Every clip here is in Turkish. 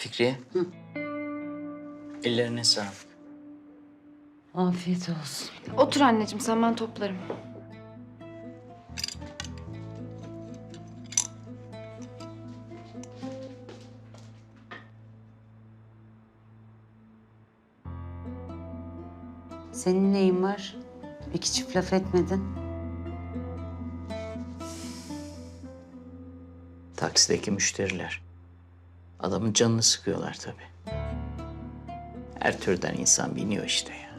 Fikriye. Ellerine sağlık. Afiyet olsun. Otur anneciğim sen ben toplarım. Senin neyin var? İki çift laf etmedin. Taksideki müşteriler. Adamın canını sıkıyorlar tabii. Her türden insan biniyor işte ya.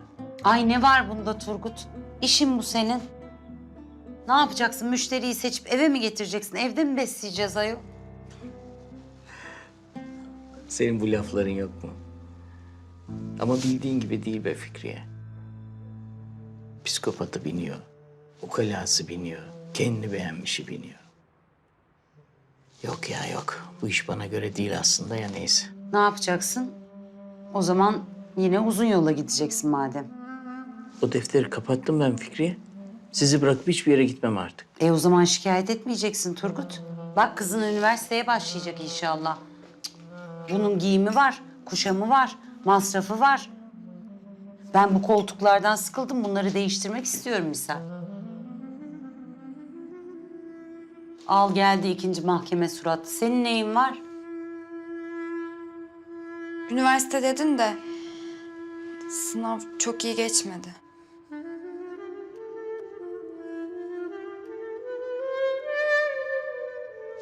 Ay ne var bunda Turgut? İşin bu senin. Ne yapacaksın? Müşteriyi seçip eve mi getireceksin? Evde mi besleyeceğiz ayol? Senin bu lafların yok mu? Ama bildiğin gibi değil be Fikriye. Psikopatı biniyor. Ukalası biniyor. Kendini beğenmişi biniyor. Yok ya yok. Bu iş bana göre değil aslında ya neyse. Ne yapacaksın? O zaman yine uzun yola gideceksin madem. O defteri kapattım ben Fikriye. Sizi bırakıp hiçbir yere gitmem artık. E o zaman şikayet etmeyeceksin Turgut. Bak kızın üniversiteye başlayacak inşallah. Cık, Bunun giyimi var, kuşamı var, masrafı var. Ben bu koltuklardan sıkıldım. Bunları değiştirmek istiyorum misal. Al geldi ikinci mahkeme suratlı. Senin neyin var? Üniversite dedin de sınav çok iyi geçmedi.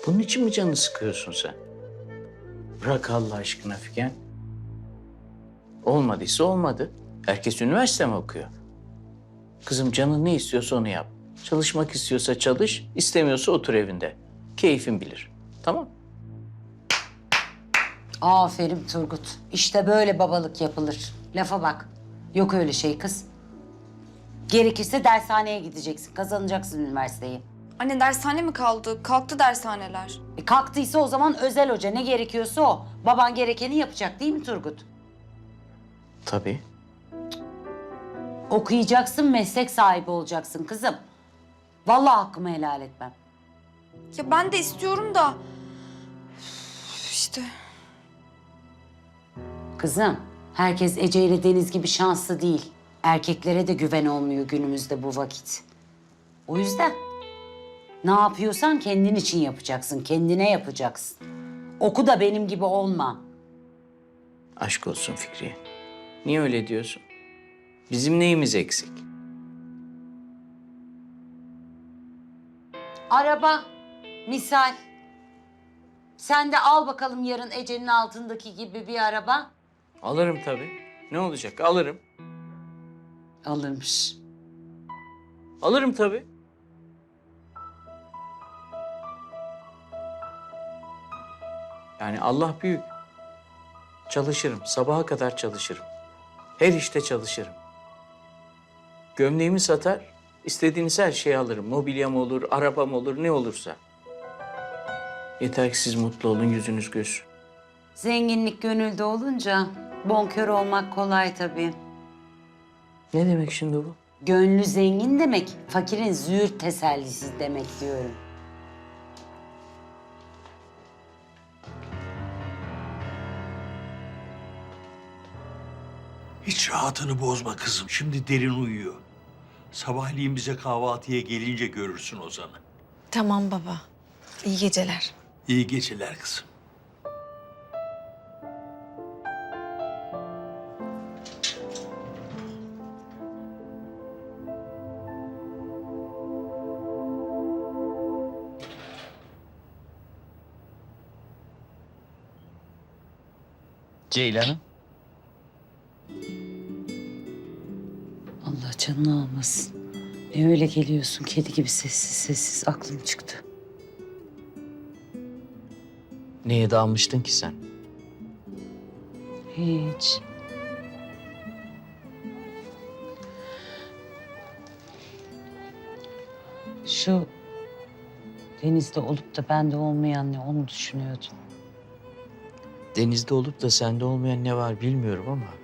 Bunun için mi canını sıkıyorsun sen? Bırak Allah aşkına Figen. Olmadıysa olmadı. Herkes üniversite mi okuyor? Kızım canın ne istiyorsa onu yap. Çalışmak istiyorsa çalış, istemiyorsa otur evinde. Keyfin bilir. Tamam? Aferin Turgut. İşte böyle babalık yapılır. Lafa bak. Yok öyle şey kız. Gerekirse dershaneye gideceksin. Kazanacaksın üniversiteyi. Anne dershane mi kaldı? Kalktı dershaneler. E kalktıysa o zaman özel hoca ne gerekiyorsa o. Baban gerekeni yapacak değil mi Turgut? Tabii. Okuyacaksın, meslek sahibi olacaksın kızım. Vallahi hakkımı helal etmem. Ya ben de istiyorum da Üf, işte Kızım, herkes Ece ile Deniz gibi şanslı değil. Erkeklere de güven olmuyor günümüzde bu vakit. O yüzden ne yapıyorsan kendin için yapacaksın, kendine yapacaksın. Oku da benim gibi olma. Aşk olsun Fikriye. Niye öyle diyorsun? Bizim neyimiz eksik? Araba, misal. Sen de al bakalım yarın Ece'nin altındaki gibi bir araba. Alırım tabii. Ne olacak? Alırım. Alırmış. Alırım tabii. Yani Allah büyük. Çalışırım. Sabaha kadar çalışırım. Her işte çalışırım. Gömleğimi satar, istediğiniz her şeyi alırım. Mobilyam olur, arabam olur, ne olursa. Yeter ki siz mutlu olun, yüzünüz gülsün. Zenginlik gönülde olunca bonkör olmak kolay tabii. Ne demek şimdi bu? Gönlü zengin demek, fakirin züğürt tesellisi demek diyorum. Hiç rahatını bozma kızım. Şimdi derin uyuyor. Sabahleyin bize kahvaltıya gelince görürsün Ozan'ı. Tamam baba. İyi geceler. İyi geceler kızım. Ceylan'ım. Canını almasın. Ne öyle geliyorsun kedi gibi sessiz sessiz aklım çıktı. Neye dalmıştın ki sen? Hiç. Şu denizde olup da bende olmayan ne onu düşünüyordum. Denizde olup da sende olmayan ne var bilmiyorum ama...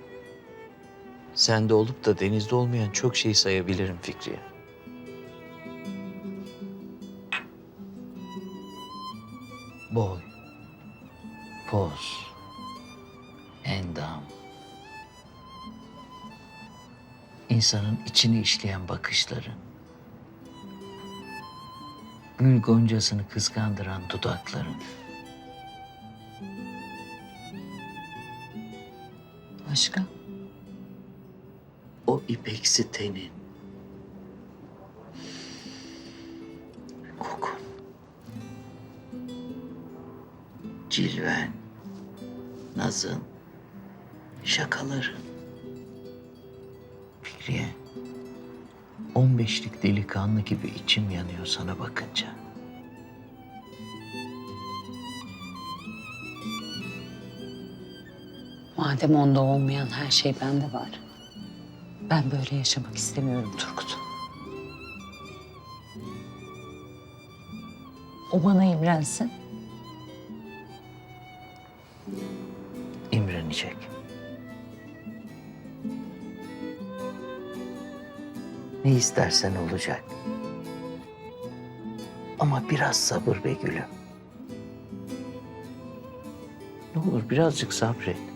Sende olup da denizde olmayan çok şey sayabilirim Fikriye. Boy, poz, endam. insanın içini işleyen bakışları. Gül goncasını kıskandıran dudakların. Başka? İpeksi tenin. Kokun. Cilven. Nazın. Şakaların. Fikriye. On beşlik delikanlı gibi içim yanıyor sana bakınca. Madem onda olmayan her şey bende var. Ben böyle yaşamak istemiyorum Turgut. O bana imrensin. İmrenecek. Ne istersen olacak. Ama biraz sabır be gülüm. Ne olur birazcık sabret.